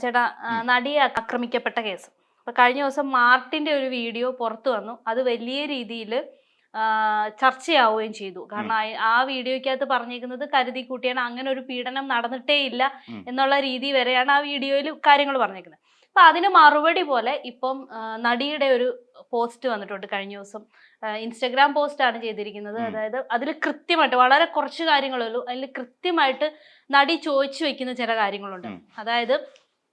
ചേട്ടാ നടി നടിയെ ആക്രമിക്കപ്പെട്ട കേസ്. അപ്പൊ കഴിഞ്ഞ ദിവസം മാർട്ടിന്റെ ഒരു വീഡിയോ പുറത്തു വന്നു. അത് വലിയ രീതിയിൽ ചർച്ചയാവുകയും ചെയ്തു. കാരണം ആ- വീഡിയോയ്ക്കകത്ത് പറഞ്ഞിരിക്കുന്നത് കരുതി കൂട്ടിയാണ്. അങ്ങനെ ഒരു പീഡനം നടന്നിട്ടേ ഇല്ല എന്നുള്ള രീതി വരെയാണ് ആ വീഡിയോയിൽ കാര്യങ്ങൾ പറഞ്ഞേക്കുന്നത് അപ്പൊ അതിന് മറുപടി പോലെ ഇപ്പം നടിയുടെ ഒരു പോസ്റ്റ് വന്നിട്ടുണ്ട് കഴിഞ്ഞ ദിവസം. ഇൻസ്റ്റഗ്രാം പോസ്റ്റ് ആണ് ചെയ്തിരിക്കുന്നത്. അതായത് അതിൽ കൃത്യമായിട്ട് വളരെ കുറച്ച് കാര്യങ്ങളുള്ളൂ അതിൽ കൃത്യമായിട്ട് നടി ചോദിച്ചു വെക്കുന്ന ചില കാര്യങ്ങളുണ്ട്. അതായത്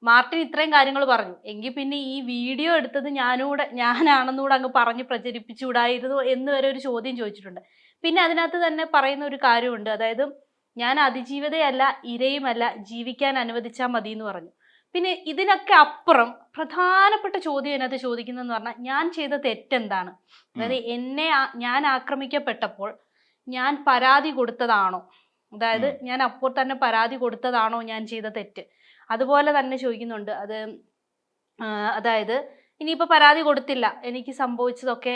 മാർട്ടിൻ ഇത്രയും കാര്യങ്ങൾ പറഞ്ഞു. എങ്കിൽ പിന്നെ ഈ വീഡിയോ എടുത്തത് ഞാനൂടെ ഞാനാണെന്നൂടെ അങ്ങ് പറഞ്ഞ് പ്രചരിപ്പിച്ചുകൂടായിരുന്നു എന്ന് വരെ ഒരു ചോദ്യം ചോദിച്ചിട്ടുണ്ട്. പിന്നെ അതിനകത്ത് തന്നെ പറയുന്ന ഒരു കാര്യമുണ്ട്. അതായത് ഞാൻ അതിജീവിതയല്ല ഇരയുമല്ല ജീവിക്കാൻ അനുവദിച്ചാൽ മതി എന്ന് പറഞ്ഞു. പിന്നെ ഇതിനൊക്കെ അപ്പുറം പ്രധാനപ്പെട്ട ചോദ്യം എന്നത് ചോദിക്കുന്നതെന്ന് പറഞ്ഞാൽ ഞാൻ ചെയ്ത തെറ്റെന്താണ്? അതായത് എന്നെ ഞാൻ ആക്രമിക്കപ്പെട്ടപ്പോൾ ഞാൻ പരാതി കൊടുത്തതാണോ? അതായത് ഞാൻ അപ്പോൾ തന്നെ പരാതി കൊടുത്തതാണോ ഞാൻ ചെയ്ത തെറ്റ്? അതുപോലെ തന്നെ ചോദിക്കുന്നുണ്ട്. അത് അതായത് ഇനിയിപ്പോൾ പരാതി കൊടുത്തില്ല. എനിക്ക് സംഭവിച്ചതൊക്കെ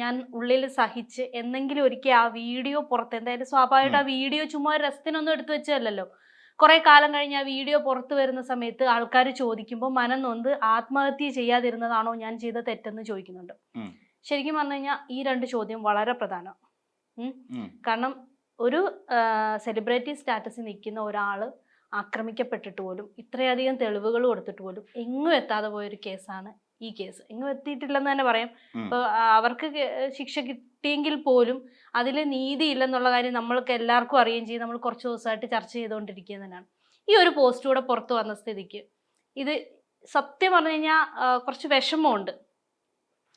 ഞാൻ ഉള്ളിൽ സഹിച്ച് എന്നെങ്കിലും ഒരിക്കൽ ആ വീഡിയോ പുറത്ത് എന്തായാലും സ്വാഭാവികമായിട്ട് ആ വീഡിയോ ചുമ്മാ ഒരു രസത്തിനൊന്നും എടുത്തു വെച്ചതല്ലല്ലോ. കുറെ കാലം കഴിഞ്ഞ് ആ വീഡിയോ പുറത്തു വരുന്ന സമയത്ത് ആൾക്കാർ ചോദിക്കുമ്പോൾ മനം നൊന്ത് ആത്മഹത്യ ചെയ്യാതിരുന്നതാണോ ഞാൻ ചെയ്ത തെറ്റെന്ന് ചോദിക്കുന്നുണ്ട്. ശരിക്കും പറഞ്ഞു കഴിഞ്ഞാൽ ഈ രണ്ട് ചോദ്യം വളരെ പ്രധാനം. കാരണം ഒരു സെലിബ്രിറ്റി സ്റ്റാറ്റസിൽ നിൽക്കുന്ന ഒരാൾ ആക്രമിക്കപ്പെട്ടിട്ട് പോലും ഇത്രയധികം തെളിവുകൾ കൊടുത്തിട്ട് പോലും എങ്ങും എത്താതെ പോയൊരു കേസാണ് ഈ കേസ്. എങ്ങും എത്തിയിട്ടില്ലെന്ന് തന്നെ പറയാം. ഉം. അവർക്ക് ശിക്ഷ കിട്ടിയെങ്കിൽ പോലും അതിൽ നീതി ഇല്ലെന്നുള്ള കാര്യം നമ്മൾക്ക് എല്ലാവർക്കും അറിയുകയും ചെയ്യും. നമ്മൾ കുറച്ച് ദിവസമായിട്ട് ചർച്ച ചെയ്തുകൊണ്ടിരിക്കുന്നതിനാണ് ഈ ഒരു പോസ്റ്റ് കൂടെ പുറത്തു വന്ന സ്ഥിതിക്ക് ഇത് സത്യം പറഞ്ഞു കഴിഞ്ഞാൽ കുറച്ച് വിഷമമുണ്ട്.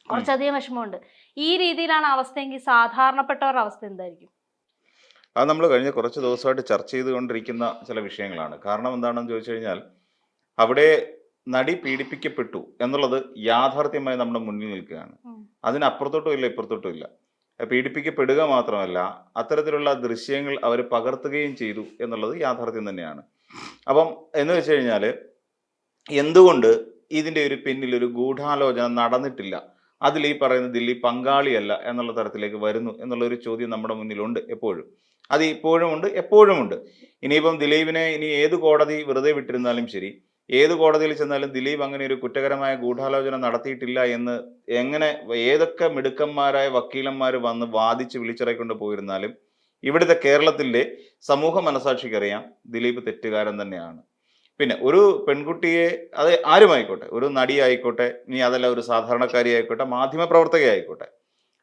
കുറച്ചധികം വിഷമമുണ്ട്. ഈ രീതിയിലാണ് അവസ്ഥയെങ്കിൽ സാധാരണപ്പെട്ടവരുടെ അവസ്ഥ എന്തായിരിക്കും? അത് നമ്മൾ കഴിഞ്ഞ കുറച്ച് ദിവസമായിട്ട് ചർച്ച ചെയ്തുകൊണ്ടിരിക്കുന്ന ചില വിഷയങ്ങളാണ്. കാരണം എന്താണെന്ന് ചോദിച്ചു കഴിഞ്ഞാൽ അവിടെ നടി പീഡിപ്പിക്കപ്പെട്ടു എന്നുള്ളത് യാഥാർത്ഥ്യമായി നമ്മുടെ മുന്നിൽ നിൽക്കുകയാണ്. അതിനപ്പുറത്തോട്ടും ഇല്ല ഇപ്പുറത്തോട്ടും ഇല്ല. പീഡിപ്പിക്കപ്പെടുക മാത്രമല്ല അത്തരത്തിലുള്ള ദൃശ്യങ്ങൾ അവർ പകർത്തുകയും ചെയ്തു എന്നുള്ളത് യാഥാർത്ഥ്യം തന്നെയാണ്. അപ്പം എന്ന് വെച്ച് കഴിഞ്ഞാൽ എന്തുകൊണ്ട് ഇതിന്റെ ഒരു പിന്നിൽ ഒരു ഗൂഢാലോചന നടന്നിട്ടില്ല? അതിൽ ഈ പറയുന്ന ദില്ലി പങ്കാളിയല്ല എന്നുള്ള തരത്തിലേക്ക് വരുന്നു എന്നുള്ള ഒരു ചോദ്യം നമ്മുടെ മുന്നിലുണ്ട് എപ്പോഴും. അത് ഇപ്പോഴും ഉണ്ട് എപ്പോഴും ഉണ്ട്. ഇനിയിപ്പം ദിലീപിനെ ഇനി ഏത് കോടതി വെറുതെ വിട്ടിരുന്നാലും ശരി ഏത് കോടതിയിൽ ചെന്നാലും ദിലീപ് അങ്ങനെ ഒരു കുറ്റകരമായ ഗൂഢാലോചന നടത്തിയിട്ടില്ല എന്ന് എങ്ങനെ ഏതൊക്കെ മിടുക്കന്മാരായ വക്കീലന്മാർ വന്ന് വാദിച്ച് വിളിച്ചിറക്കൊണ്ട് പോയിരുന്നാലും ഇവിടുത്തെ കേരളത്തിന്റെ സമൂഹ മനസാക്ഷിക്കറിയാം ദിലീപ് തെറ്റുകാരൻ തന്നെയാണ്. പിന്നെ ഒരു പെൺകുട്ടിയെ അത് ആരുമായിക്കോട്ടെ ഒരു നടിയായിക്കോട്ടെ ഇനി അതല്ല ഒരു സാധാരണക്കാരി ആയിക്കോട്ടെ മാധ്യമപ്രവർത്തകയായിക്കോട്ടെ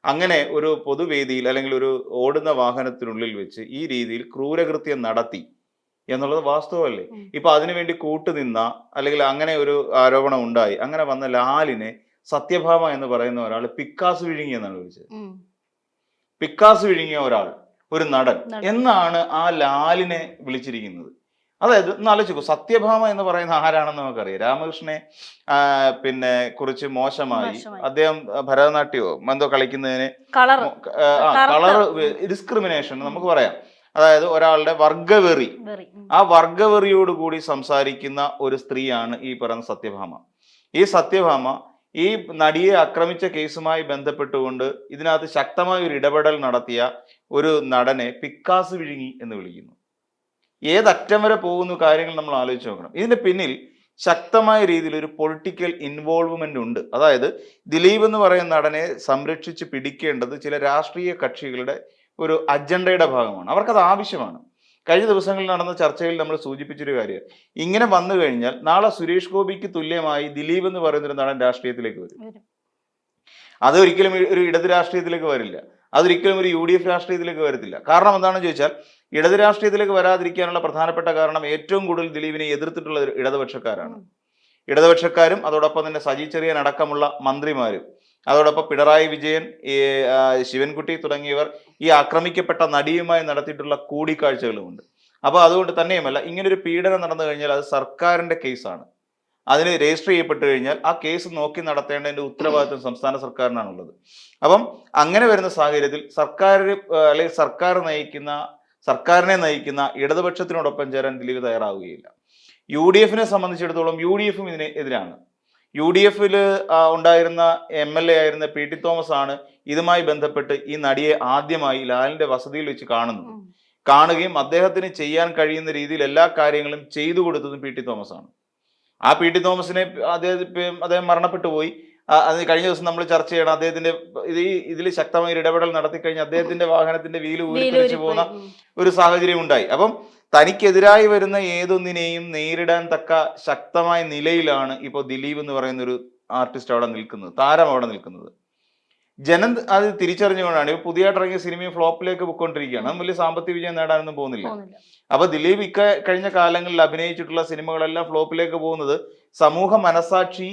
അങ്ങനെ ഒരു പൊതുവേദിയിൽ അല്ലെങ്കിൽ ഒരു ഓടുന്ന വാഹനത്തിനുള്ളിൽ വെച്ച് ഈ രീതിയിൽ ക്രൂരകൃത്യം നടത്തി എന്നുള്ളത് വാസ്തവമല്ലേ. ഇപ്പൊ അതിനുവേണ്ടി കൂട്ടുനിന്ന അല്ലെങ്കിൽ അങ്ങനെ ഒരു ആരോപണം ഉണ്ടായി അങ്ങനെ വന്ന ലാലിനെ സത്യഭാമ എന്ന് പറയുന്ന ഒരാൾ പിക്കാസ് വിഴുങ്ങി എന്നാണ് വിളിച്ചത് പിക്കാസ് വിഴുങ്ങിയ ഒരാൾ ഒരു നടൻ. എന്നാണ് ആ ലാലിനെ വിളിച്ചിരിക്കുന്നത് അതായത് ഒന്ന് ആലോചിക്കൂ സത്യഭാമ എന്ന് പറയുന്ന ആരാണെന്ന് നമുക്കറിയാം രാമകൃഷ്ണനെ പിന്നെ കുറിച്ച് മോശമായി. അദ്ദേഹം ഭരതനാട്യമോ എന്തോ കളിക്കുന്നതിന്. കളർ ഡിസ്ക്രിമിനേഷൻ നമുക്ക് പറയാം അതായത് ഒരാളുടെ വർഗവെറി ആ വർഗവെറിയോട് കൂടി സംസാരിക്കുന്ന ഒരു സ്ത്രീയാണ് ഈ പറയുന്ന സത്യഭാമ. ഈ സത്യഭാമ ഈ നടിയെ ആക്രമിച്ച കേസുമായി ബന്ധപ്പെട്ടുകൊണ്ട് ഇതിനകത്ത് ശക്തമായ ഒരു ഇടപെടൽ നടത്തിയ ഒരു നടനെ പിക്കാസ് വിഴുങ്ങി എന്ന് വിളിക്കുന്നു. ഏതറ്റം വരെ പോകുന്ന കാര്യങ്ങൾ നമ്മൾ ആലോചിച്ച് നോക്കണം. ഇതിന്റെ പിന്നിൽ ശക്തമായ രീതിയിൽ ഒരു പൊളിറ്റിക്കൽ ഇൻവോൾവ്മെന്റ് ഉണ്ട്. അതായത് ദിലീപ് എന്ന് പറയുന്ന നടനെ സംരക്ഷിച്ച് പിടിക്കേണ്ടത് ചില രാഷ്ട്രീയ കക്ഷികളുടെ ഒരു അജണ്ടയുടെ ഭാഗമാണ്. അവർക്കത് ആവശ്യമാണ്. കഴിഞ്ഞ ദിവസങ്ങളിൽ നടന്ന ചർച്ചയിൽ നമ്മൾ സൂചിപ്പിച്ചൊരു കാര്യം. ഇങ്ങനെ വന്നു കഴിഞ്ഞാൽ നാളെ സുരേഷ് ഗോപിക്ക് തുല്യമായി ദിലീപ് എന്ന് പറയുന്നൊരു നടൻ രാഷ്ട്രീയത്തിലേക്ക് വരും. അതൊരിക്കലും ഒരു ഇടത് രാഷ്ട്രീയത്തിലേക്ക് വരില്ല. അതൊരിക്കലും ഒരു യു ഡി എഫ് രാഷ്ട്രീയത്തിലേക്ക് വരത്തില്ല. കാരണം എന്താണെന്ന് ചോദിച്ചാൽ ഇടത് രാഷ്ട്രീയത്തിലേക്ക് വരാതിരിക്കാനുള്ള പ്രധാനപ്പെട്ട കാരണം ഏറ്റവും കൂടുതൽ ദിലീപിനെ എതിർത്തിട്ടുള്ള ഇടതുപക്ഷക്കാരാണ്. ഇടതുപക്ഷക്കാരും അതോടൊപ്പം തന്നെ സജി ചെറിയൻ അടക്കമുള്ള മന്ത്രിമാരും അതോടൊപ്പം പിണറായി വിജയൻ ഈ, ശിവൻകുട്ടി തുടങ്ങിയവർ ഈ ആക്രമിക്കപ്പെട്ട നടിയുമായി നടത്തിയിട്ടുള്ള കൂടിക്കാഴ്ചകളുമുണ്ട്. അപ്പോൾ അതുകൊണ്ട് തന്നെയുമല്ല ഇങ്ങനൊരു പീഡനം നടന്നു കഴിഞ്ഞാൽ അത് സർക്കാരിന്റെ കേസാണ്. അതിന് രജിസ്റ്റർ ചെയ്യപ്പെട്ടു കഴിഞ്ഞാൽ ആ കേസ് നോക്കി നടത്തേണ്ടതിന്റെ ഉത്തരവാദിത്വം സംസ്ഥാന സർക്കാരിനാണുള്ളത്. അപ്പം അങ്ങനെ വരുന്ന സാഹചര്യത്തിൽ സർക്കാർ അല്ലെങ്കിൽ സർക്കാർ നയിക്കുന്ന സർക്കാരിനെ നയിക്കുന്ന ഇടതുപക്ഷത്തിനോടൊപ്പം ചേരാൻ ദിലീപ് തയ്യാറാവുകയില്ല. യു ഡി എഫിനെ സംബന്ധിച്ചിടത്തോളം യു ഡി എഫും ഇതിന് എതിരാണ്. യു ഡി എഫിൽ ഉണ്ടായിരുന്ന എം എൽ എ ആയിരുന്ന പി ടി തോമസ് ആണ് ഇതുമായി ബന്ധപ്പെട്ട് ഈ നടിയെ ആദ്യമായി ലാലിന്റെ വസതിയിൽ വെച്ച് കാണുന്നത്. കാണുകയും അദ്ദേഹത്തിന് ചെയ്യാൻ കഴിയുന്ന രീതിയിൽ എല്ലാ കാര്യങ്ങളും ചെയ്തു കൊടുത്തതും പി ടി തോമസ് ആണ് ആ പി ടി തോമസിനെ അദ്ദേഹം അദ്ദേഹം മരണപ്പെട്ടു പോയി. അത് കഴിഞ്ഞ ദിവസം നമ്മൾ ചർച്ച ചെയ്യണം. അദ്ദേഹത്തിന്റെ ഇത് ഈ ഇതിൽ ശക്തമായ ഇടപെടൽ നടത്തി കഴിഞ്ഞ് അദ്ദേഹത്തിന്റെ വാഹനത്തിന്റെ വീൽ ഊരിത്തെറിച്ച് പോകുന്ന. ഒരു സാഹചര്യം ഉണ്ടായി. അപ്പം തനിക്കെതിരായി വരുന്ന ഏതൊന്നിനെയും നേരിടാൻ തക്ക ശക്തമായ നിലയിലാണ് ഇപ്പോൾ ദിലീപ് എന്ന് പറയുന്ന ഒരു ആർട്ടിസ്റ്റ് അവിടെ നിൽക്കുന്നത് താരം അവിടെ നിൽക്കുന്നത്. ജനം അത് തിരിച്ചറിഞ്ഞുകൊണ്ടാണ് ഇപ്പൊ പുതിയതായിട്ട് ഇറങ്ങിയ സിനിമയും ഫ്ലോപ്പിലേക്ക് പൊയ്ക്കൊണ്ടിരിക്കുകയാണ്. വലിയ സാമ്പത്തിക വിജയം നേടാനൊന്നും പോകുന്നില്ല. അപ്പൊ ദിലീപ് ഇക്ക കഴിഞ്ഞ കാലങ്ങളിൽ അഭിനയിച്ചിട്ടുള്ള സിനിമകളെല്ലാം ഫ്ലോപ്പിലേക്ക് പോകുന്നത് സമൂഹ മനസാക്ഷി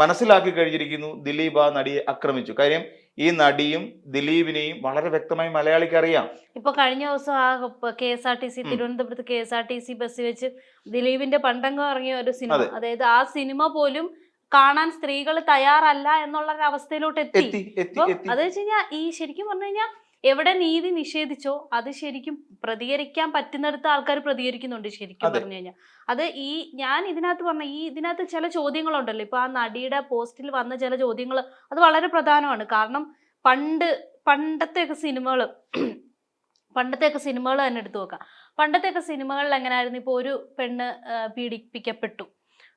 മനസ്സിലാക്കി കഴിഞ്ഞിരിക്കുന്നു. ദിലീപ് ആ നടിയെ ആക്രമിച്ചു. കാര്യം ഈ നടിയും ദിലീപിനെയും വളരെ വ്യക്തമായി മലയാളിക്ക് അറിയാം. ഇപ്പൊ കഴിഞ്ഞ ദിവസം ആ K S R T C. തിരുവനന്തപുരത്ത് K S R T C bus വെച്ച് ദിലീപിന്റെ പണ്ടങ്കം ഇറങ്ങിയ ഒരു സിനിമ. അതായത് ആ സിനിമ പോലും കാണാൻ സ്ത്രീകൾ തയ്യാറല്ല എന്നുള്ള ഒരു അവസ്ഥയിലോട്ട് എത്തി അത് വെച്ച് കഴിഞ്ഞാൽ ഈ ശരിക്കും പറഞ്ഞു കഴിഞ്ഞാൽ എവിടെ നീതി നിഷേധിച്ചോ അത് ശരിക്കും പ്രതികരിക്കാൻ പറ്റുന്നിടത്ത് ആൾക്കാർ പ്രതികരിക്കുന്നുണ്ട് ശരിക്കും പറഞ്ഞു കഴിഞ്ഞാൽ അത് ഈ ഞാൻ ഇതിനകത്ത് പറഞ്ഞ ഈ ഇതിനകത്ത് ചില ചോദ്യങ്ങളുണ്ടല്ലോ. ഇപ്പൊ ആ നടിയുടെ പോസ്റ്റിൽ വന്ന ചില ചോദ്യങ്ങൾ അത് വളരെ പ്രധാനമാണ്. കാരണം പണ്ട് പണ്ടത്തെയൊക്കെ സിനിമകൾ പണ്ടത്തെയൊക്കെ സിനിമകൾ തന്നെ എടുത്തു നോക്കാം പണ്ടത്തെയൊക്കെ സിനിമകളിൽ എങ്ങനെയായിരുന്നു ഇപ്പോൾ ഒരു പെണ്ണ് പീഡിപ്പിക്കപ്പെട്ടു.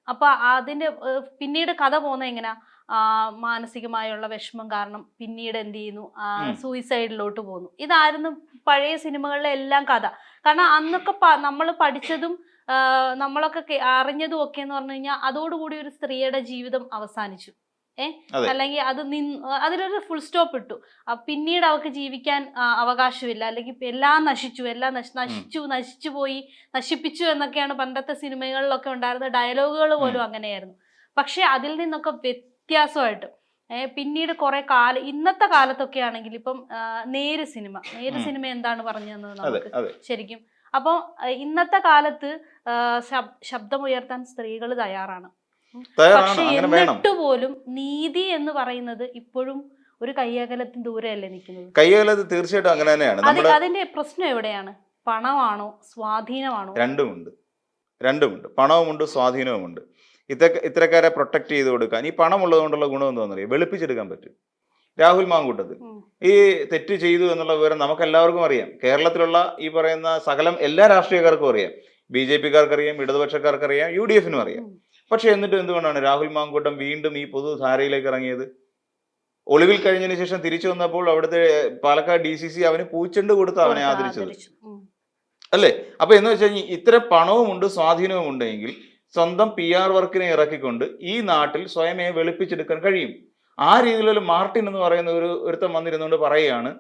അപ്പൊ അതിന്റെ പിന്നീട് കഥ പോകുന്നത് എങ്ങനെയാ മാനസികമായുള്ള വിഷമം കാരണം പിന്നീട് എന്ത് ചെയ്യുന്നു? ആ സൂയിസൈഡിലോട്ട് പോകുന്നു. ഇതായിരുന്നു പഴയ സിനിമകളിലെ എല്ലാം കഥ. കാരണം അന്നൊക്കെ നമ്മൾ പഠിച്ചതും നമ്മളൊക്കെ അറിഞ്ഞതും ഒക്കെ എന്ന് പറഞ്ഞു കഴിഞ്ഞാൽ അതോടുകൂടി ഒരു സ്ത്രീയുടെ ജീവിതം അവസാനിച്ചു. ഏഹ്. അല്ലെങ്കിൽ അത് നിന്ന് അതിലൊരു ഫുൾ സ്റ്റോപ്പ് ഇട്ടു. പിന്നീട് അവർക്ക് ജീവിക്കാൻ അവകാശമില്ല. അല്ലെങ്കിൽ എല്ലാം നശിച്ചു എല്ലാം നശി- നശിച്ചു നശിച്ചു പോയി നശിപ്പിച്ചു എന്നൊക്കെയാണ് പണ്ടത്തെ സിനിമകളിലൊക്കെ ഉണ്ടായിരുന്ന ഡയലോഗുകൾ പോലും അങ്ങനെയായിരുന്നു. പക്ഷെ അതിൽ നിന്നൊക്കെ വ്യത്യാസമായിട്ട്. പിന്നീട് കുറെ കാലം ഇന്നത്തെ കാലത്തൊക്കെ ആണെങ്കിൽ ഇപ്പം നേര് സിനിമ. നേര്. സിനിമ എന്താണ് പറഞ്ഞു തന്നത് നമുക്ക് ശരിക്കും. അപ്പോൾ ഇന്നത്തെ കാലത്ത് ശബ്ദമുയർത്താൻ സ്ത്രീകൾ തയ്യാറാണ്. പക്ഷെ എന്നിട്ട് പോലും നീതി എന്ന് പറയുന്നത് ഇപ്പോഴും ഒരു കയ്യകലത്തിന് ദൂരെയല്ലേ നിൽക്കുന്നത്? കയ്യകലത്ത് തീർച്ചയായിട്ടും അങ്ങനെ തന്നെയാണ്. അതിന്റെ പ്രശ്നം എവിടെയാണ്? പണമാണോ? സ്വാധീനമാണോ? രണ്ടുമുണ്ട്. രണ്ടുമുണ്ട്. പണവുമുണ്ട് സ്വാധീനവുമുണ്ട്. ഇത്തര ഇത്തരക്കാരെ പ്രൊട്ടക്ട് ചെയ്ത് കൊടുക്കാൻ ഈ പണം കൊണ്ടുള്ള ഗുണം എന്താണെന്നറിയാം? വെളുപ്പിച്ചെടുക്കാൻ പറ്റും. രാഹുൽ മാങ്കൂട്ടത്തിൽ. ഈ തെറ്റ് ചെയ്തു എന്നുള്ള വിവരം നമുക്ക് എല്ലാവർക്കും അറിയാം. കേരളത്തിലുള്ള ഈ പറയുന്ന സകലം എല്ലാ രാഷ്ട്രീയക്കാർക്കും അറിയാം. ബി ജെ പിക്കാർക്കറിയാം അറിയാം ഇടതുപക്ഷക്കാർക്ക് അറിയാം യു ഡി എഫിനും അറിയാം. പക്ഷെ എന്നിട്ട് എന്തുകൊണ്ടാണ് രാഹുൽ മാങ്കൂട്ടം വീണ്ടും ഈ പൊതുധാരയിലേക്ക് ഇറങ്ങിയത്? ഒളിവിൽ കഴിഞ്ഞതിന് ശേഷം തിരിച്ചു വന്നപ്പോൾ അവിടുത്തെ പാലക്കാട് ഡി സി സി അവന് പൂച്ചെണ്ട് കൊടുത്ത് അവനെ ആദരിച്ചത്. ആദരിച്ചു. അല്ലേ? അപ്പൊ എന്ന് വെച്ച് കഴിഞ്ഞാൽ ഇത്ര പണവുമുണ്ട് സ്വാധീനവും ഉണ്ടെങ്കിൽ സ്വന്തം പി ആർ വർക്കിനെ ഇറക്കിക്കൊണ്ട് ഈ നാട്ടിൽ സ്വയമേ വെളുപ്പിച്ചെടുക്കാൻ കഴിയും. ആ രീതിയിലൊരു മാർട്ടിൻ എന്ന് പറയുന്ന ഒരു ഒരുത്തം വന്നിരുന്നുകൊണ്ട് പറയുകയാണ്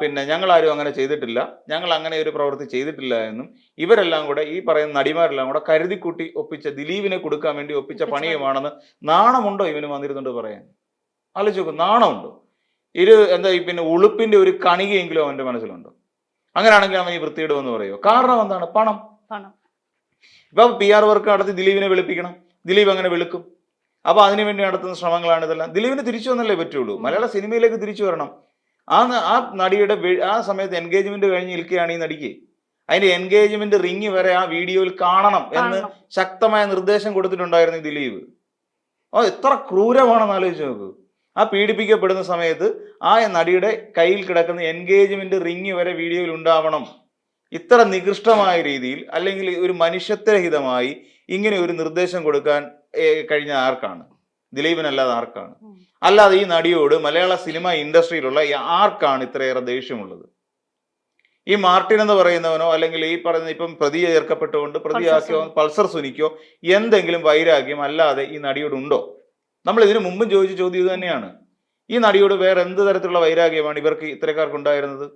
പിന്നെ ഞങ്ങൾ ആരും അങ്ങനെ ചെയ്തിട്ടില്ല. ഞങ്ങൾ അങ്ങനെ ഒരു പ്രവൃത്തി ചെയ്തിട്ടില്ല എന്നും ഇവരെല്ലാം കൂടെ ഈ പറയുന്ന നടിമാരെല്ലാം കൂടെ കരുതിക്കൂട്ടി ഒപ്പിച്ച ദിലീപിനെ കൊടുക്കാൻ വേണ്ടി ഒപ്പിച്ച പണിയുമാണെന്ന് നാണമുണ്ടോ ഇവന് വന്നിരുന്നുകൊണ്ട് പറയാൻ? ആലോചിച്ച് നോക്കും നാണമുണ്ടോ? ഇത് എന്താ ഈ പിന്നെ ഉളുപ്പിന്റെ ഒരു കണികയെങ്കിലും അവന്റെ മനസ്സിലുണ്ടോ? അങ്ങനെയാണെങ്കിൽ അവൻ ഈ വൃത്തിയിടുമെന്ന് പറയുമോ കാരണം എന്താണ്? പണം. പണം. ഇപ്പൊ പി ആർ വർക്ക് നടത്തി ദിലീപിനെ വെളുപ്പിക്കണം. ദിലീപ് അങ്ങനെ വെളുക്കും. അപ്പൊ അതിനുവേണ്ടി നടത്തുന്ന ശ്രമങ്ങളാണ് ഇതെല്ലാം. ദിലീപിന് തിരിച്ചു വന്നല്ലേ പറ്റുള്ളൂ. മലയാള സിനിമയിലേക്ക് തിരിച്ചു വരണം. ആ ആ നടിയുടെ ആ സമയത്ത് എൻഗേജ്മെന്റ് കഴിഞ്ഞ് നിൽക്കുകയാണ് ഈ നടിക്ക്. അതിന്റെ എൻഗേജ്മെന്റ് റിങ് വരെ ആ വീഡിയോയിൽ കാണണം എന്ന് ശക്തമായ നിർദ്ദേശം കൊടുത്തിട്ടുണ്ടായിരുന്നു ഈ ദിലീപ്. ഓ എത്ര ക്രൂരമാണെന്ന് ആലോചിച്ച് നോക്കൂ. ആ പീഡിപ്പിക്കപ്പെടുന്ന സമയത്ത് ആ നടിയുടെ കയ്യിൽ കിടക്കുന്ന എൻഗേജ്മെന്റ് റിങ് വരെ വീഡിയോയിൽ ഉണ്ടാവണം. ഇത്ര നികൃഷ്ടമായ രീതിയിൽ അല്ലെങ്കിൽ ഒരു മനുഷ്യത്വരഹിതമായി ഇങ്ങനെ ഒരു നിർദ്ദേശം കൊടുക്കാൻ കഴിഞ്ഞ ആർക്കാണ്? ദിലീപിനല്ലാതെ ആർക്കാണ്? അല്ലാതെ ഈ നടിയോട് മലയാള സിനിമ ഇൻഡസ്ട്രിയിലുള്ള ആർക്കാണ് ഇത്രയേറെ ദേഷ്യമുള്ളത്? ഈ മാർട്ടിൻ എന്ന് പറയുന്നവനോ അല്ലെങ്കിൽ ഈ പറയുന്ന ഇപ്പം പ്രതി ചേർക്കപ്പെട്ടുകൊണ്ട് പ്രതിയാക്കിയോ. പൾസർ സുനിക്കോ എന്തെങ്കിലും വൈരാഗ്യം അല്ലാതെ ഈ നടിയോട് ഉണ്ടോ? നമ്മൾ ഇതിനു മുമ്പും ചോദിച്ച ചോദ്യം ഇത് തന്നെയാണ്. ഈ നടിയോട് വേറെ എന്ത് തരത്തിലുള്ള വൈരാഗ്യമാണ് ഇവർക്ക് ഇത്തരക്കാർക്ക് ഉണ്ടായിരുന്നത്?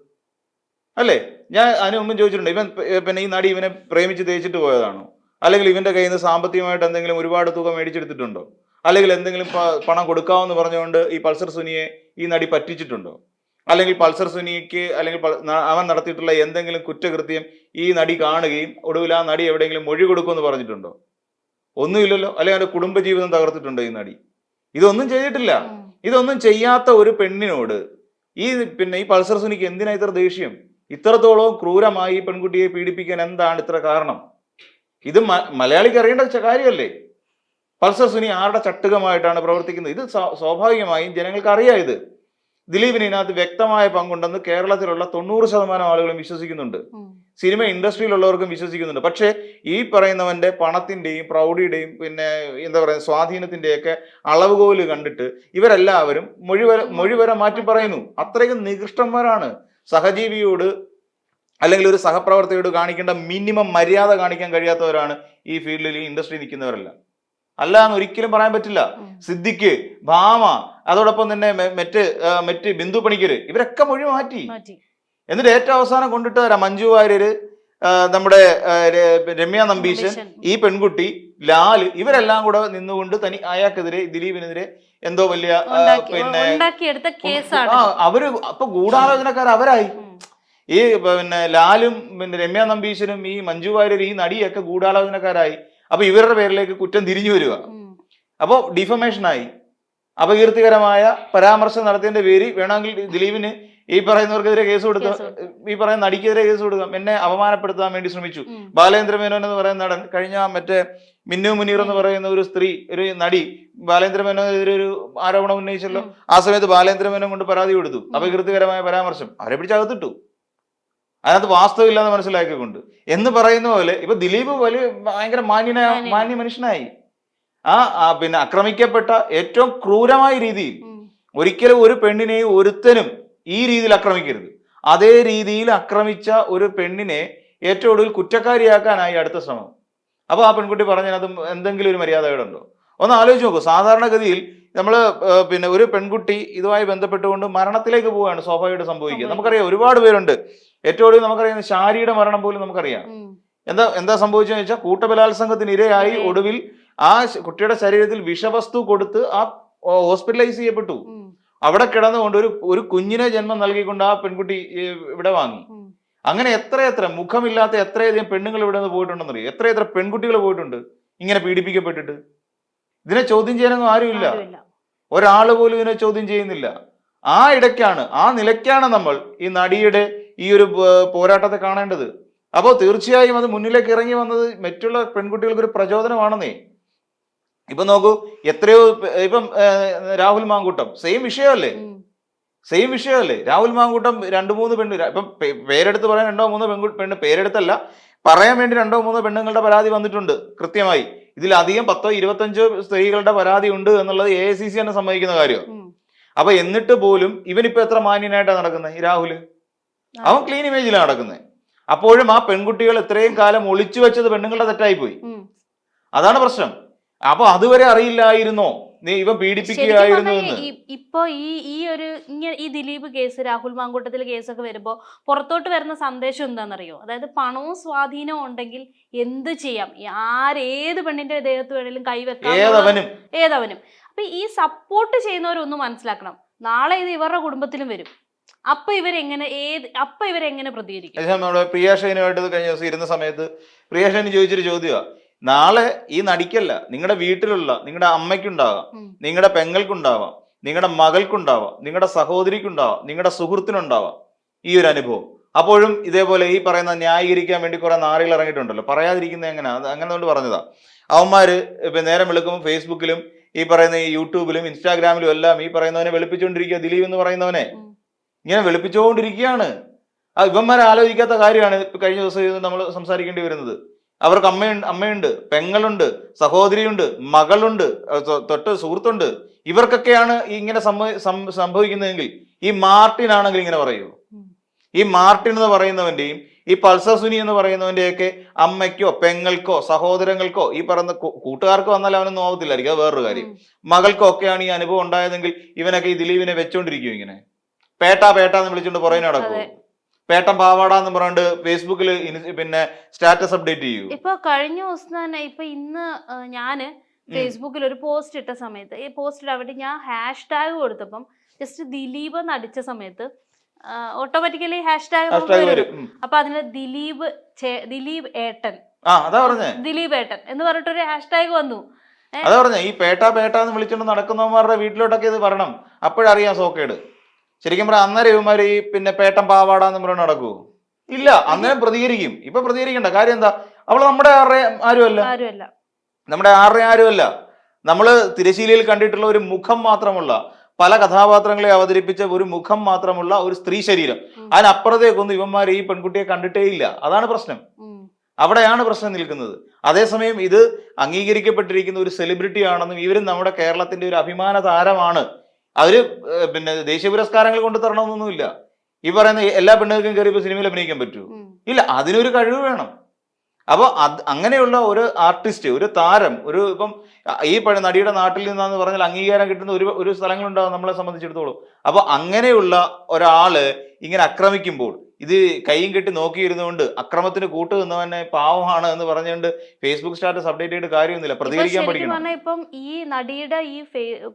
അല്ലേ? ഞാൻ അതിന് മുമ്പ് ചോദിച്ചിട്ടുണ്ട്. ഇവൻ പിന്നെ ഈ നടി ഇവനെ പ്രേമിച്ച് തേച്ചിട്ട് പോയതാണോ? അല്ലെങ്കിൽ ഇവന്റെ കയ്യിൽ നിന്ന് സാമ്പത്തികമായിട്ട് എന്തെങ്കിലും ഒരുപാട് തുക മേടിച്ചെടുത്തിട്ടുണ്ടോ? അല്ലെങ്കിൽ എന്തെങ്കിലും പണം കൊടുക്കാമെന്ന് പറഞ്ഞുകൊണ്ട് ഈ പൾസർ സുനിയെ ഈ നടി പറ്റിച്ചിട്ടുണ്ടോ? അല്ലെങ്കിൽ പൾസർ സുനിക്ക് അല്ലെങ്കിൽ അവൻ നടത്തിയിട്ടുള്ള എന്തെങ്കിലും കുറ്റകൃത്യം ഈ നടി കാണുകയും ഒടുവിൽ ആ നടി എവിടെയെങ്കിലും മൊഴി കൊടുക്കുമെന്ന് പറഞ്ഞിട്ടുണ്ടോ? ഒന്നുമില്ലല്ലോ. അല്ലെങ്കിൽ അവന്റെ കുടുംബജീവിതം തകർത്തിട്ടുണ്ടോ ഈ നടി? ഇതൊന്നും ചെയ്തിട്ടില്ല. ഇതൊന്നും ചെയ്യാത്ത ഒരു പെണ്ണിനോട് ഈ പിന്നെ ഈ പൾസർ സുനിക്ക് എന്തിനാ ഇത്ര ദേഷ്യം? ഇത്രത്തോളം ക്രൂരമായി പെൺകുട്ടിയെ പീഡിപ്പിക്കാൻ എന്താണ് ഇത്ര കാരണം? ഇത് മലയാളിക്ക് അറിയേണ്ട കാര്യമല്ലേ? പൾസർ സുനി ആരുടെ ചട്ടുകമായിട്ടാണ് പ്രവർത്തിക്കുന്നത്? ഇത് സ്വാ- സ്വാഭാവികമായും ജനങ്ങൾക്ക് അറിയാം ഇത്. ദിലീപിന് ഇതിനകത്ത് വ്യക്തമായ പങ്കുണ്ടെന്ന് കേരളത്തിലുള്ള തൊണ്ണൂറ് ശതമാനം ആളുകളും വിശ്വസിക്കുന്നുണ്ട്. സിനിമ ഇൻഡസ്ട്രിയിലുള്ളവർക്കും വിശ്വസിക്കുന്നുണ്ട്. പക്ഷേ ഈ പറയുന്നവന്റെ പണത്തിന്റെയും പ്രൗഢിയുടെയും പിന്നെ എന്താ പറയുക സ്വാധീനത്തിന്റെയൊക്കെ അളവുകോൽ കണ്ടിട്ട് ഇവരെല്ലാവരും മൊഴിവര മൊഴിവര മാറ്റി പറയുന്നു. അത്രയും നികൃഷ്ടന്മാരാണ്. സഹജീവിയോട് അല്ലെങ്കിൽ ഒരു സഹപ്രവർത്തകയോട് കാണിക്കേണ്ട മിനിമം മര്യാദ കാണിക്കാൻ കഴിയാത്തവരാണ് ഈ ഫീൽഡിൽ ഈ ഇൻഡസ്ട്രി നിൽക്കുന്നവരെല്ലാം. അല്ല എന്ന് ഒരിക്കലും പറയാൻ പറ്റില്ല. സിദ്ദിഖ് ഭാമ അതോടൊപ്പം തന്നെ മെറ്റ് മറ്റ് ബിന്ദു പണിക്കർ ഇവരൊക്കെ മൊഴി മാറ്റി. എന്നിട്ട് ഏറ്റവും അവസാനം കൊണ്ടിട്ട് മഞ്ജു വാര്യര് നമ്മുടെ രമ്യ നമ്പീശൻ. ഈ പെൺകുട്ടി ലാൽ ഇവരെല്ലാം കൂടെ നിന്നുകൊണ്ട് തനി അയാൾക്കെതിരെ ദിലീപിനെതിരെ എന്തോ വലിയ പിന്നെ ആ അവർ അപ്പൊ ഗൂഢാലോചനക്കാർ അവരായി. ഈ പിന്നെ ലാലും പിന്നെ രമ്യ നമ്പീശനും ഈ മഞ്ജു വാര്യർ ഈ നടിയൊക്കെ ഗൂഢാലോചനക്കാരായി. അപ്പൊ ഇവരുടെ പേരിലേക്ക് കുറ്റം തിരിഞ്ഞു വരിക. അപ്പോൾ ഡിഫമേഷനായി. അപകീർത്തികരമായ പരാമർശം നടത്തിയതിന്റെ പേര് വേണമെങ്കിൽ ദിലീപിന് ഈ പറയുന്നവർക്കെതിരെ കേസ് കൊടുക്കാം ഈ പറയുന്ന നടിക്കെതിരെ കേസ് കൊടുക്കാം എന്നെ അപമാനപ്പെടുത്താൻ വേണ്ടി ശ്രമിച്ചു. ബാലേന്ദ്ര മേനോൻ എന്ന് പറയുന്ന നടൻ കഴിഞ്ഞ മറ്റേ മിന്നു മുനീർ എന്ന് പറയുന്ന ഒരു സ്ത്രീ ഒരു നടി ബാലേന്ദ്ര മേനോനെതിരെ ഒരു ആരോപണം ഉന്നയിച്ചല്ലോ. ആ സമയത്ത് ബാലേന്ദ്ര മേനോൻ കൊണ്ട് പരാതി കൊടുത്തു. അപകീർത്തികരമായ പരാമർശം. അവരെ പിടിച്ചകത്തിട്ടു അതിനകത്ത് വാസ്തവില്ലാന്ന് മനസ്സിലാക്കിക്കൊണ്ട്. എന്ന് പറയുന്ന പോലെ ഇപ്പൊ ദിലീപ് വലിയ ഭയങ്കര മാന്യനായ മാന്യ മനുഷ്യനായി. ആ ആ, പിന്നെ ആക്രമിക്കപ്പെട്ട ഏറ്റവും ക്രൂരമായ രീതിയിൽ ഒരിക്കലും ഒരു പെണ്ണിനെയും ഒരുത്തനും ഈ രീതിയിൽ ആക്രമിക്കരുത്. അതേ രീതിയിൽ ആക്രമിച്ച ഒരു പെണ്ണിനെ ഏറ്റവും ഒടുവിൽ കുറ്റക്കാരിയാക്കാനായി അടുത്ത ശ്രമം. അപ്പോൾ ആ പെൺകുട്ടി പറഞ്ഞതിനകത്ത് എന്തെങ്കിലും ഒരു മര്യാദകളുണ്ടോ ഒന്ന് ആലോചിച്ച് നോക്കൂ. സാധാരണഗതിയിൽ നമ്മൾ പിന്നെ ഒരു പെൺകുട്ടി ഇതുമായി ബന്ധപ്പെട്ടുകൊണ്ട് മരണത്തിലേക്ക് പോവുകയാണ് സ്വാഭാവികമായിട്ട് സംഭവിക്കുക. നമുക്കറിയാം ഒരുപാട് പേരുണ്ട്. ഏറ്റവും ഒടുവിൽ നമുക്കറിയാം ശാരിയുടെ മരണം പോലും നമുക്കറിയാം. എന്താ എന്താ സംഭവിച്ചെന്ന് വെച്ചാൽ കൂട്ടബലാത്സംഗത്തിന് ഇരയായി. ഒടുവിൽ ആ കുട്ടിയുടെ ശരീരത്തിൽ വിഷവസ്തു കൊടുത്ത് ആ ഹോസ്പിറ്റലൈസ് ചെയ്യപ്പെട്ടു. അവിടെ കിടന്നുകൊണ്ട് ഒരു ഒരു കുഞ്ഞിനെ ജന്മം നൽകിക്കൊണ്ട് ആ പെൺകുട്ടി ഇവിടെ വാങ്ങി. അങ്ങനെ അങ്ങനെ എത്രയെത്ര മുഖമില്ലാത്ത എത്രയധികം പെണ്ണുങ്ങൾ ഇവിടെ നിന്ന് പോയിട്ടുണ്ടെന്നറിയോ എത്രയെത്ര പെൺകുട്ടികൾ പോയിട്ടുണ്ട് ഇങ്ങനെ പീഡിപ്പിക്കപ്പെട്ടിട്ട്? ഇതിനെ ചോദ്യം ചെയ്യാനൊന്നും ആരുമില്ല ആരുമില്ല. ഒരാൾ പോലും ഇതിനെ ചോദ്യം ചെയ്യുന്നില്ല. ആ ഇടയ്ക്കാണ് ആ നിലയ്ക്കാണ് നമ്മൾ ഈ നടിയുടെ ഈ ഒരു പോരാട്ടത്തെ കാണേണ്ടത്. അപ്പോൾ തീർച്ചയായും അത് മുന്നിലേക്ക് ഇറങ്ങി വന്നത് മറ്റുള്ള പെൺകുട്ടികൾക്ക് ഒരു പ്രചോദനമാണെന്നേ. ഇപ്പൊ നോക്കൂ എത്രയോ ഇപ്പം രാഹുൽ മാങ്കൂട്ടം സെയിം വിഷയമല്ലേ? സെയിം വിഷയമല്ലേ? രാഹുൽ മാങ്കൂട്ടം രണ്ടു മൂന്ന് പെണ്ണ് ഇപ്പം പേരെടുത്ത് പറയാൻ രണ്ടോ മൂന്നോ പെൺകു പെണ്ണ് പേരെടുത്തല്ല പറയാൻ വേണ്ടി രണ്ടോ മൂന്നോ പെണ്ണുങ്ങളുടെ പരാതി വന്നിട്ടുണ്ട് കൃത്യമായി. ഇതിലധികം പത്തോ ഇരുപത്തഞ്ചോ സ്ത്രീകളുടെ പരാതി ഉണ്ട് എന്നുള്ളത് എ ഐ സി സി തന്നെ സമ്മതിക്കുന്ന കാര്യം അപ്പൊ എന്നിട്ട് പോലും ഇവനിപ്പോ എത്ര മാന്യനായിട്ടാണ് നടക്കുന്നത് ഈ രാഹുൽ? അവൻ ക്ലീൻ ഇമേജിലാണ് നടക്കുന്നത്. അപ്പോഴും ആ പെൺകുട്ടികൾ ഇത്രയും കാലം ഒളിച്ചു വെച്ചത് പെണ്ണുങ്ങളുടെ തെറ്റായി പോയി അതാണ് പ്രശ്നം. അപ്പൊ അതുവരെ അറിയില്ലായിരുന്നോ? നീ ഇവ പീഡിപ്പിക്കുകയായിരുന്നു ഇപ്പൊ ഈ ഈ ഒരു ഇങ്ങനെ ഈ ദിലീപ് കേസ് രാഹുൽ മാങ്കൂട്ടത്തിലെ കേസൊക്കെ വരുമ്പോ പുറത്തോട്ട് വരുന്ന സന്ദേശം എന്താണെന്നറിയോ? അതായത് പണവും സ്വാധീനവും ഉണ്ടെങ്കിൽ എന്ത് ചെയ്യാം? ആരേത് പെണ്ണിന്റെ ദേഹത്ത് വേണേലും കൈവെക്കാം ഏതവനും. അപ്പൊ ഈ സപ്പോർട്ട് ചെയ്യുന്നവരൊന്ന് മനസ്സിലാക്കണം. നാളെ ഇത് ഇവരുടെ കുടുംബത്തിലും വരും. അപ്പൊ ഇവരെങ്ങനെ ഏത് അപ്പൊ ഇവരെങ്ങനെ പ്രതികരിക്കും? പ്രിയാഷനുമായിട്ട് കഴിഞ്ഞ ദിവസം ഇരുന്ന സമയത്ത് പ്രിയ ഷൈന് ചോദിച്ചൊരു ചോദ്യമാണ് നാളെ ഈ നടിക്കല്ല നിങ്ങളുടെ വീട്ടിലുള്ള നിങ്ങളുടെ അമ്മയ്ക്കുണ്ടാവാം നിങ്ങളുടെ പെങ്ങൾക്കുണ്ടാവാം നിങ്ങളുടെ മകൾക്കുണ്ടാവാം നിങ്ങളുടെ സഹോദരിക്കുണ്ടാവാം നിങ്ങളുടെ സുഹൃത്തിനുണ്ടാവാം ഈ ഒരു അനുഭവം. അപ്പോഴും ഇതേപോലെ ഈ പറയുന്ന ന്യായീകരിക്കാൻ വേണ്ടി കുറെ നാറികൾ ഇറങ്ങിയിട്ടുണ്ടല്ലോ. പറയാതിരിക്കുന്നത് എങ്ങനെ? അത് അങ്ങനെ കൊണ്ട് പറഞ്ഞതാ. അവന്മാര് ഇപ്പൊ നേരം വെളുക്കുമ്പോൾ ഫേസ്ബുക്കിലും ഈ പറയുന്ന ഈ യൂട്യൂബിലും ഇൻസ്റ്റാഗ്രാമിലും എല്ലാം ഈ പറയുന്നവനെ വെളുപ്പിച്ചുകൊണ്ടിരിക്കുക ദിലീപ് എന്ന് പറയുന്നവനെ. ഇങ്ങനെ വെളുപ്പിച്ചുകൊണ്ടിരിക്കുകയാണ് ആ ഇവന്മാരെ ആലോചിക്കാത്ത കാര്യമാണ് ഇപ്പൊ കഴിഞ്ഞ ദിവസം നമ്മൾ സംസാരിക്കേണ്ടി വരുന്നത്. അവർക്ക് അമ്മയുണ്ട് അമ്മയുണ്ട് പെങ്ങളുണ്ട് സഹോദരിയുണ്ട് മകളുണ്ട് തൊട്ട് സുഹൃത്തുണ്ട്. ഇവർക്കൊക്കെയാണ് ഈ ഇങ്ങനെ സംഭവ- സംഭവിക്കുന്നതെങ്കിൽ ഈ മാർട്ടിൻ ആണെങ്കിൽ ഇങ്ങനെ പറയൂ ഈ മാർട്ടിൻ എന്ന് പറയുന്നവന്റെയും ഈ പൾസർ സുനി എന്ന് പറയുന്നവന്റെയൊക്കെ അമ്മയ്ക്കോ പെങ്ങൾക്കോ സഹോദരങ്ങൾക്കോ ഈ പറയുന്ന കൂട്ടുകാർക്ക് വന്നാൽ അവനൊന്നും ആവത്തില്ലായിരിക്കും. അത് വേറൊരു കാര്യം. മകൾക്കോ ഒക്കെയാണ് ഈ അനുഭവം ഉണ്ടായതെങ്കിൽ ഇവനൊക്കെ ഈ ദിലീപിനെ വെച്ചോണ്ടിരിക്കും ഇങ്ങനെ? പേട്ട പേട്ട എന്ന് വിളിച്ചോണ്ട് പുറകെ നടക്കും അതെ. പേട്ടൻ പാവാട എന്ന് പറഞ്ഞിട്ട് ഫേസ്ബുക്കിൽ പിന്നെ സ്റ്റാറ്റസ് അപ്ഡേറ്റ് ചെയ്യൂ. ഇപ്പൊ കഴിഞ്ഞ ദിവസം തന്നെ ഇപ്പൊ ഇന്ന് ഞാൻ ഫേസ്ബുക്കിൽ ഒരു പോസ്റ്റ് ഇട്ട സമയത്ത് ഈ പോസ്റ്റ് ഇടാൻ ഞാൻ ഹാഷ് ടാഗ് കൊടുത്തപ്പം ജസ്റ്റ് ദിലീപ് എന്ന് അടിച്ച സമയത്ത് ഓട്ടോമാറ്റിക്കലി ഹാഷ് ടാഗ് വരും. അപ്പൊ അതിന് ദിലീപ് ദിലീപ് ഏട്ടൻ. ദിലീപ് ഏട്ടൻ എന്ന് പറഞ്ഞിട്ടൊരു ഹാഷ് ടാഗ് വന്നു. അതാ പറഞ്ഞേ ഈ പേട്ട പേട്ട എന്ന് വിളിച്ചോണ്ട് നടക്കുന്നവന്മാരുടെ വീട്ടിലോട്ടൊക്കെ ഇത് വരണം. അപ്പോഴറിയാം സോക്കേട് ശരിക്കും പറഞ്ഞാൽ അന്നേരം ഇവന്മാര് ഈ പിന്നെ പേട്ടം പാവാട എന്ന് പറഞ്ഞാൽ നടക്കൂ. ഇല്ല അന്നേരം പ്രതികരിക്കും. ഇപ്പൊ പ്രതികരിക്കണ്ട. കാര്യം എന്താ? അവൾ നമ്മുടെ ആരുടെ ആരുമല്ല? നമ്മുടെ ആരുടെ ആരുമല്ല? നമ്മൾ തിരശീലയിൽ കണ്ടിട്ടുള്ള ഒരു മുഖം മാത്രമുള്ള പല കഥാപാത്രങ്ങളെ അവതരിപ്പിച്ച ഒരു മുഖം മാത്രമുള്ള ഒരു സ്ത്രീ ശരീരം. അതിനപ്പുറത്തേക്കൊന്നും ഇവന്മാർ ഈ പെൺകുട്ടിയെ കണ്ടിട്ടേ ഇല്ല. അതാണ് പ്രശ്നം. അവിടെയാണ് പ്രശ്നം നിൽക്കുന്നത്. അതേസമയം ഇത് അംഗീകരിക്കപ്പെട്ടിരിക്കുന്ന ഒരു സെലിബ്രിറ്റി ആണെന്നും ഇവരും നമ്മുടെ കേരളത്തിന്റെ ഒരു അഭിമാന താരമാണ്. അവർ പിന്നെ ദേശീയ പുരസ്കാരങ്ങൾ കൊണ്ടു തരണമെന്നൊന്നുമില്ല. ഈ പറയുന്ന എല്ലാ പെണ്ണുങ്ങൾക്കും കയറി ഇപ്പോൾ സിനിമയിൽ അഭിനയിക്കാൻ പറ്റൂ ഇല്ല അതിനൊരു കഴിവ് വേണം. അപ്പോൾ അത് അങ്ങനെയുള്ള ഒരു ആർട്ടിസ്റ്റ് ഒരു താരം ഒരു ഇപ്പം ഈ പഴയ നടിയുടെ നാട്ടിൽ നിന്നാന്ന് പറഞ്ഞാൽ അംഗീകാരം കിട്ടുന്ന ഒരു ഒരു സ്ഥലങ്ങളുണ്ടാവും നമ്മളെ സംബന്ധിച്ചിടത്തോളം. അപ്പോൾ അങ്ങനെയുള്ള ഒരാൾ ഇങ്ങനെ ആക്രമിക്കുമ്പോൾ ഇത് കൈയും കെട്ടി നോക്കിയിരുന്നുകൊണ്ട് അക്രമത്തിന് കൂട്ടു നിന്നവനെ പാവമാണ് എന്ന് പറഞ്ഞുകൊണ്ട് ഫേസ്ബുക്ക് സ്റ്റാറ്റസ് അപ്ഡേറ്റ് ചെയ്ത് കാര്യമൊന്നുമില്ല. പ്രതികരിക്കാൻ പറ്റും പഠിക്കണം. ഇപ്പം ഈ നടിയുടെ ഈ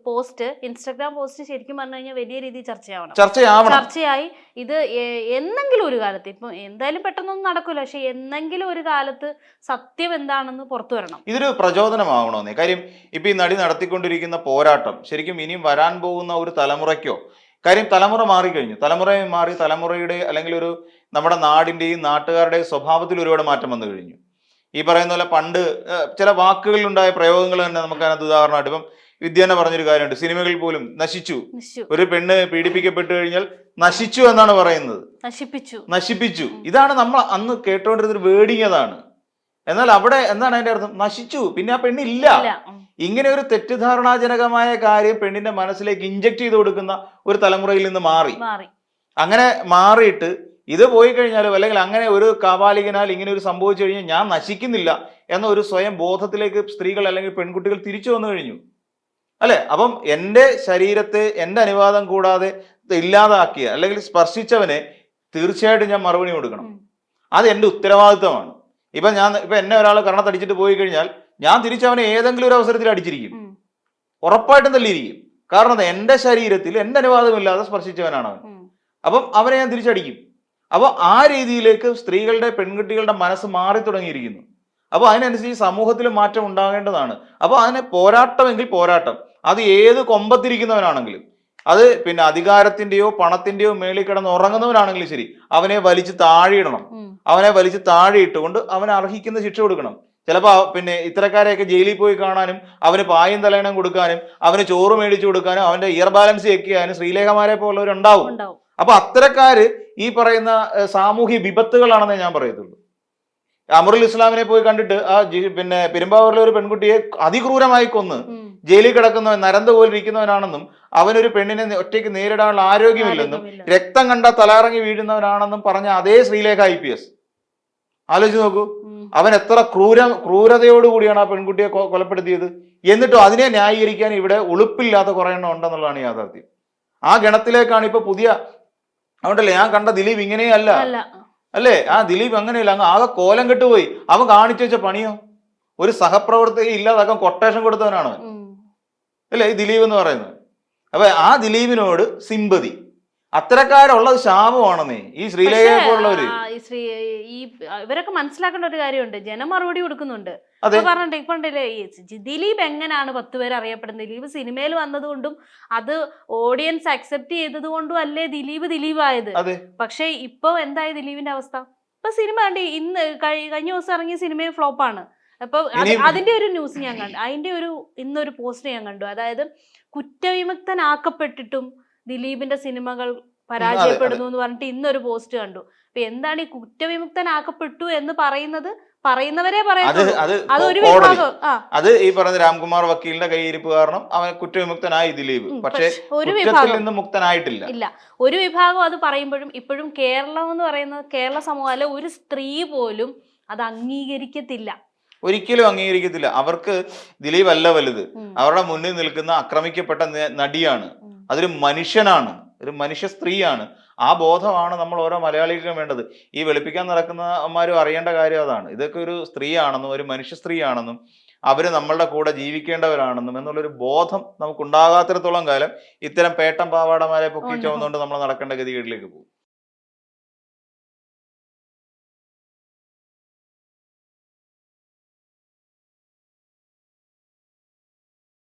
പോസ്റ്റ് ഇൻസ്റ്റാഗ്രാം പോസ്റ്റ് ശരിക്കും പറഞ്ഞു കഴിഞ്ഞാൽ വലിയ രീതിയിൽ ചർച്ചയാവണം. ചർച്ചയാവണം. ചർച്ചയായി. ഇത് എന്നെങ്കിലും ഒരു കാലത്ത് ഇപ്പം എന്തായാലും പെട്ടെന്നൊന്നും നടക്കില്ല പക്ഷെ എന്നെങ്കിലും ഒരു കാലത്ത് സത്യം എന്താണെന്ന് പുറത്തു വരണം. ഇതൊരു പ്രചോദനമാവണമെന്നേ. കാര്യം ഇപ്പൊ ഈ നടി നടത്തിക്കൊണ്ടിരിക്കുന്ന പോരാട്ടം ശരിക്കും ഇനിയും വരാൻ പോകുന്ന ഒരു തലമുറയ്ക്കോ കാര്യം തലമുറ മാറിക്കഴിഞ്ഞു. തലമുറ മാറി തലമുറയുടെ അല്ലെങ്കിൽ ഒരു നമ്മുടെ നാടിന്റെയും നാട്ടുകാരുടെയും സ്വഭാവത്തിൽ ഒരുപാട് മാറ്റം വന്നു കഴിഞ്ഞു. ഈ പറയുന്ന പോലെ പണ്ട് ചില വാക്കുകളിലുണ്ടായ പ്രയോഗങ്ങൾ തന്നെ നമുക്ക് അതിനകത്ത് ഉദാഹരണമായിട്ട് ഇപ്പം വിദ്യ തന്നെ പറഞ്ഞൊരു കാര്യമുണ്ട്. സിനിമകളിൽ പോലും നശിച്ചു. ഒരു പെണ്ണ് പീഡിപ്പിക്കപ്പെട്ടു കഴിഞ്ഞാൽ നശിച്ചു എന്നാണ് പറയുന്നത്. നശിപ്പിച്ചു. നശിപ്പിച്ചു. ഇതാണ് നമ്മൾ അന്ന് കേട്ടുകൊണ്ടിരുന്ന ഒരു വേർഡിങ് അതാണ്. എന്നാൽ അവിടെ എന്താണ് അതിന്റെ അർത്ഥം? നശിച്ചു. പിന്നെ ആ പെണ്ണില്ല ഇങ്ങനെ ഒരു തെറ്റിദ്ധാരണാജനകമായ കാര്യം പെണ്ണിന്റെ മനസ്സിലേക്ക് ഇഞ്ചക്ട് ചെയ്ത് കൊടുക്കുന്ന ഒരു തലമുറയിൽ നിന്ന് മാറി. മാറി. അങ്ങനെ മാറിയിട്ട് ഇത് പോയി കഴിഞ്ഞാലും അല്ലെങ്കിൽ അങ്ങനെ ഒരു കാപാലികനാൽ ഇങ്ങനെ ഒരു സംഭവിച്ചു കഴിഞ്ഞാൽ ഞാൻ നശിക്കുന്നില്ല എന്ന ഒരു സ്വയം ബോധത്തിലേക്ക് സ്ത്രീകൾ അല്ലെങ്കിൽ പെൺകുട്ടികൾ തിരിച്ചു വന്നു കഴിഞ്ഞു. അല്ലെ? അപ്പം എന്റെ ശരീരത്തെ എന്റെ അനുവാദം കൂടാതെ ഇല്ലാതാക്കിയ അല്ലെങ്കിൽ സ്പർശിച്ചവനെ തീർച്ചയായിട്ടും ഞാൻ മറുപടി കൊടുക്കണം. അത് എന്റെ ഉത്തരവാദിത്തമാണ്. ഇപ്പൊ ഞാൻ ഇപ്പൊ എന്നെ ഒരാൾ കരണത്തടിച്ചിട്ട് പോയി കഴിഞ്ഞാൽ ഞാൻ തിരിച്ചവനെ ഏതെങ്കിലും ഒരു അവസരത്തിൽ അടിച്ചിരിക്കും. ഉറപ്പായിട്ടും തല്ലിയിരിക്കും കാരണം എന്റെ എന്റെ ശരീരത്തിൽ എന്റെ അനുവാദമില്ലാതെ സ്പർശിച്ചവനാണ് അവൻ. അപ്പം അവനെ ഞാൻ തിരിച്ചടിക്കും. അപ്പോൾ ആ രീതിയിലേക്ക് സ്ത്രീകളുടെ പെൺകുട്ടികളുടെ മനസ്സ് മാറി തുടങ്ങിയിരിക്കുന്നു. അപ്പോൾ അതിനനുസരിച്ച് സമൂഹത്തിൽ മാറ്റം ഉണ്ടാകേണ്ടതാണ്. അപ്പോൾ അതിനെ പോരാട്ടമെങ്കിൽ പോരാട്ടം. അത് ഏത് കൊമ്പത്തിരിക്കുന്നവനാണെങ്കിലും അത് പിന്നെ അധികാരത്തിന്റെയോ പണത്തിന്റെയോ മേളിൽ കിടന്ന് ഉറങ്ങുന്നവനാണെങ്കിലും ശരി അവനെ വലിച്ച് താഴെയിടണം. അവനെ വലിച്ച് താഴെയിട്ടുകൊണ്ട് അവൻ അവന് അർഹിക്കുന്ന ശിക്ഷ കൊടുക്കണം. ചിലപ്പോൾ പിന്നെ ഇത്തരക്കാരെയൊക്കെ ജയിലിൽ പോയി കാണാനും അവന് പായും തലയണം കൊടുക്കാനും അവന് ചോറ് മേടിച്ചു കൊടുക്കാനും അവന്റെ ഇയർ ബാലൻസ് ചെക്ക് ചെയ്യാനും ശ്രീലേഖമാരെ പോലുള്ളവരുണ്ടാവും അപ്പൊ അത്തരക്കാര് ഈ പറയുന്ന സാമൂഹ്യ വിപത്തുകളാണെന്നേ ഞാൻ പറയത്തുള്ളൂ. അമറുൽ ഇസ്ലാമിനെ പോയി കണ്ടിട്ട് ആ പിന്നെ പെരുമ്പാവൂരിലെ ഒരു പെൺകുട്ടിയെ അതിക്രൂരമായി കൊന്ന് ജയിലിൽ കിടക്കുന്നവൻ നരന്ത പോലെ ഇരിക്കുന്നവനാണെന്നും അവനൊരു പെണ്ണിനെ ഒറ്റയ്ക്ക് നേരിടാനുള്ള ആരോഗ്യമില്ലെന്നും രക്തം കണ്ട തലയിറങ്ങി വീഴുന്നവനാണെന്നും പറഞ്ഞ അതേ ശ്രീലേഖ ഐ പി എസ്. ആലോചിച്ച് നോക്കൂ. അവൻ എത്ര ക്രൂര ക്രൂരതയോടുകൂടിയാണ് ആ പെൺകുട്ടിയെ കൊലപ്പെടുത്തിയത്. എന്നിട്ടും അതിനെ ന്യായീകരിക്കാൻ ഇവിടെ ഉളുപ്പില്ലാത്ത കുറെ എണ്ണം ഉണ്ടെന്നുള്ളതാണ് യാഥാർത്ഥ്യം. ആ ഗണത്തിലേക്കാണ് ഇപ്പൊ പുതിയ അതുകൊണ്ടല്ലേ ഞാൻ കണ്ട ദിലീപ് ഇങ്ങനെയല്ല. അല്ല. അല്ലേ? ആ ദിലീപ് അങ്ങനെയല്ല. അങ്ങ് ആകെ കോലം കെട്ടുപോയി. അവൻ കാണിച്ചു വെച്ച പണിയോ? ഒരു സഹപ്രവർത്തക ഇല്ലാതാക്കാൻ കൊട്ടേഷൻ കൊടുത്തവനാണ് അല്ലേ? ഈ ദിലീപ് എന്ന് പറയുന്നത്. അപ്പൊ ആ ദിലീപിനോട് സിമ്പതി. അത്തരക്കാരുള്ളത് ശാപമാണെന്നേ ഈ ശ്രീലേഖയെ പോലുള്ളവര്. ഈ ഇവരൊക്കെ മനസ്സിലാക്കേണ്ട ഒരു കാര്യമുണ്ട്. ജനം മറുപടി കൊടുക്കുന്നുണ്ട്. പറഞ്ഞിട്ട് ഇപ്പൊ ഉണ്ടല്ലേ ദിലീപ് എങ്ങനെയാണ് പത്ത് പേര് അറിയപ്പെടുന്നത്? ദിലീപ് സിനിമയിൽ വന്നതുകൊണ്ടും അത് ഓഡിയൻസ് അക്സെപ്റ്റ് ചെയ്തത് കൊണ്ടും അല്ലേ ദിലീപ് ദിലീപ് ആയത് പക്ഷെ ഇപ്പൊ എന്തായി ദിലീപിന്റെ അവസ്ഥ? ഇപ്പൊ സിനിമ കണ്ടി ഇന്ന് കഴിഞ്ഞ ദിവസം ഇറങ്ങിയ സിനിമയും ഫ്ലോപ്പാണ്. അപ്പൊ അത് അതിന്റെ ഒരു ന്യൂസ് ഞാൻ കണ്ടു. അതിന്റെ ഒരു ഇന്നൊരു പോസ്റ്റ് ഞാൻ കണ്ടു. അതായത് കുറ്റവിമുക്തനാക്കപ്പെട്ടിട്ടും ദിലീപിന്റെ സിനിമകൾ പരാജയപ്പെടുന്നു എന്ന് പറഞ്ഞിട്ട് ഇന്നൊരു പോസ്റ്റ് കണ്ടു. അപ്പൊ എന്താണ് ഈ കുറ്റവിമുക്തനാക്കപ്പെട്ടു എന്ന് പറയുന്നത്? പറയുന്നവരെ പറയുന്നത് അത് ഈ പറഞ്ഞ രാംകുമാർ വക്കീലിന്റെ കയ്യിരിപ്പ് കാരണം അവൻ കുറ്റവിമുക്തനായി ദിലീപ്. പക്ഷേ ഒരു വിഭാഗം മുക്തനായിട്ടില്ല. ഇല്ല. ഒരു വിഭാഗം അത് പറയുമ്പോഴും ഇപ്പോഴും കേരളം എന്ന് പറയുന്നത് കേരള സമൂഹത്തിലെ ഒരു സ്ത്രീ പോലും അത് അംഗീകരിക്കത്തില്ല. ഒരിക്കലും അംഗീകരിക്കത്തില്ല. അവർക്ക് ദിലീപ് അല്ല വലുത് അവരുടെ മുന്നിൽ നിൽക്കുന്ന ആക്രമിക്കപ്പെട്ട നടിയാണ്. അതൊരു മനുഷ്യനാണ്. ഒരു മനുഷ്യ സ്ത്രീയാണ്. ആ ബോധമാണ് നമ്മൾ ഓരോ മലയാളികൾക്കും വേണ്ടത്. ഈ വെളുപ്പിക്കാൻ നടക്കുന്നമാരും അറിയേണ്ട കാര്യം അതാണ്. ഇതൊക്കെ ഒരു സ്ത്രീയാണെന്നും ഒരു മനുഷ്യ സ്ത്രീയാണെന്നും അവർ നമ്മളുടെ കൂടെ ജീവിക്കേണ്ടവരാണെന്നും എന്നുള്ളൊരു ബോധം നമുക്ക് ഉണ്ടാകാത്തിടത്തോളം കാലം ഇത്തരം പേട്ടം പാവാടമാരെ പൊക്കി ചോന്നുകൊണ്ട് ചുമന്നുകൊണ്ട് നമ്മൾ നടക്കേണ്ട ഗതികേടിലേക്ക് പോകും.